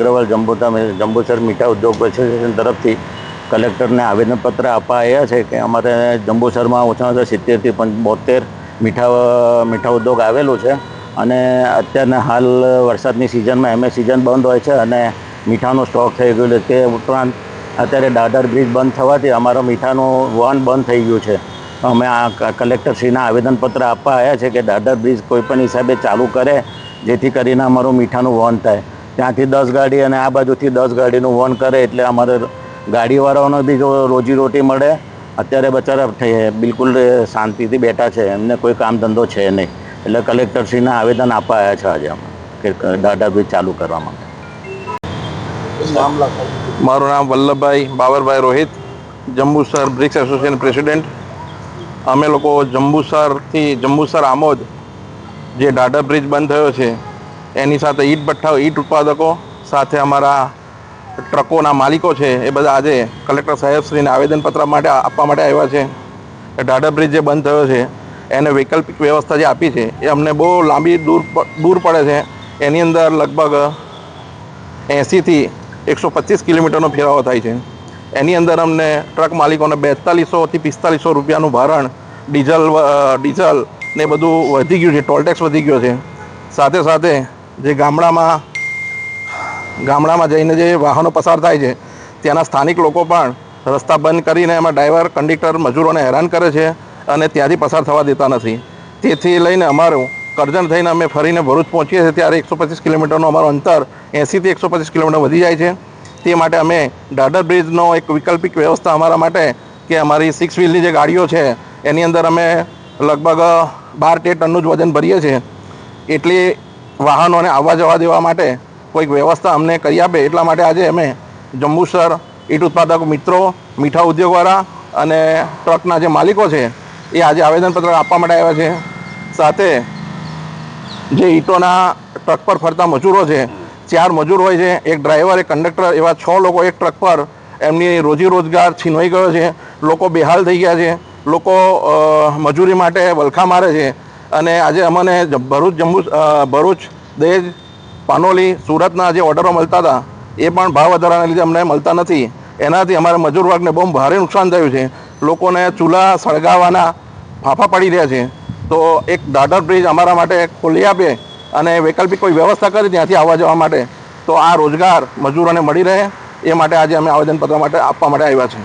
અગ્રવાલ જંબુતા જંબુસર મીઠા ઉદ્યોગ એસોસિએશન તરફથી કલેક્ટરને આવેદનપત્ર આવ્યા છે કે અમારે જંબુસરમાં ઓછામાં ઓછા સિત્તેરથી બોતેર મીઠા મીઠા ઉદ્યોગ આવેલું છે અને અત્યારના હાલ વરસાદની સિઝનમાં એમએ સિઝન બંધ હોય છે અને મીઠાનો સ્ટોક થઈ ગયો તે ઉપરાંત અત્યારે દાદર બ્રિજ બંધ થવાથી અમારો મીઠાનું વહન બંધ થઈ ગયું છે. અમે આ કલેક્ટરશ્રીના આવેદનપત્ર આપવા આવ્યા છે કે દાદર બ્રિજ કોઈપણ હિસાબે ચાલુ કરે જેથી કરીને અમારું મીઠાનું વહન થાય. ત્યાંથી દસ ગાડી અને આ બાજુથી દસ ગાડીનું વન કરે એટલે અમારે ગાડીવાળાઓને બી જો રોજીરોટી મળે અત્યારે બચારા થઈ બિલકુલ શાંતિથી બેઠા છે. એમને કોઈ કામ ધંધો છે નહીં. એટલે કલેક્ટરશ્રીને આવેદન આપવા આવ્યા છે આજે અમે કે દાદા બ્રિજ ચાલુ કરવા માટે. મારું નામ Vallabhbhai Babarbhai Rohit Jambusar bricks association president. અમે લોકો જંબુસરથી જંબુસર આમોદ જે ડાડા બ્રિજ બંધ થયો છે એની સાથે ઈટ ભઠ્ઠા ઈટ ઉત્પાદકો સાથે અમારા ટ્રકોના માલિકો છે, એ બધા આજે કલેક્ટર સાહેબશ્રીને આવેદનપત્ર માટે આપવા માટે આવ્યા છે. ઢાઢા બ્રિજ જે બંધ થયો છે, એને વૈકલ્પિક વ્યવસ્થા જે આપી છે, એ અમને બહુ લાંબી દૂર દૂર પડે છે. એની અંદર લગભગ એંસીથી એકસો પચીસ કિલોમીટરનો ફેરાવો થાય છે. એની અંદર અમને ટ્રક માલિકોને બેતાલીસોથી પિસ્તાલીસો રૂપિયાનું ભારણ, ડીઝલ ડીઝલ ને બધું વધી ગયું છે ટોલટેક્સ વધી ગયો છે. સાથે સાથે જે ગામડામાં ગામડામાં જઈને જે વાહનો પસાર થાય છે, ત્યાંના સ્થાનિક લોકો પણ રસ્તા બંધ કરીને એમાં ડ્રાઈવર, કંડક્ટર, મજૂરોને હેરાન કરે છે અને ત્યાંથી પસાર થવા દેતા નથી. તેથી લઈને અમારું કરજણ થઈને અમે ફરીને ભરૂચ પહોંચીએ છીએ ત્યારે એકસો પચીસ કિલોમીટરનું અમારું અંતર એંસીથી એકસો પચીસ કિલોમીટર વધી જાય છે. તે માટે અમે દાદર બ્રિજનો એક વૈકલ્પિક વ્યવસ્થા અમારા માટે કે અમારી સિક્સ વ્હીલની જે ગાડીઓ છે, એની અંદર અમે લગભગ બાર તેર ટનનું જ વજન ભરીએ છીએ. એટલી વાહનોને આવવા જવા દેવા માટે કોઈક વ્યવસ્થા અમને કરી આપે એટલા માટે આજે અમે જંબુસર ઈટ ઉત્પાદક મિત્રો, મીઠા ઉદ્યોગવાળા અને ટ્રકના જે માલિકો છે, એ આજે આવેદનપત્ર આપવા માટે આવ્યા છે. સાથે જે ઈંટોના ટ્રક પર ફરતા મજૂરો છે, ચાર મજૂર હોય છે, એક ડ્રાઈવર, એક કંડક્ટર એવા છ લોકો એક ટ્રક પર એમની રોજી રોજગાર છીનવાઈ ગયો છે. લોકો બેહાલ થઈ ગયા છે. લોકો મજૂરી માટે વલખા મારે છે. અને આજે અમને ભરૂચ જંબુ ભરૂચ, દહેજ, પાનોલી, સુરતના જે ઓર્ડરો મળતા હતા, એ પણ ભાવ વધારાના લીધે અમને મળતા નથી. એનાથી અમારા મજૂર વર્ગને બહુ ભારે નુકસાન થયું છે. લોકોને ચૂલા સળગાવવાના ફાફા પડી રહ્યા છે. તો એક દાદર બ્રિજ અમારા માટે ખોલી આપે અને વૈકલ્પિક કોઈ વ્યવસ્થા કરી ત્યાંથી આવવા જવા માટે, તો આ રોજગાર મજૂરોને મળી રહે, એ માટે આજે અમે આવેદનપત્ર માટે આપવા માટે આવ્યા છે.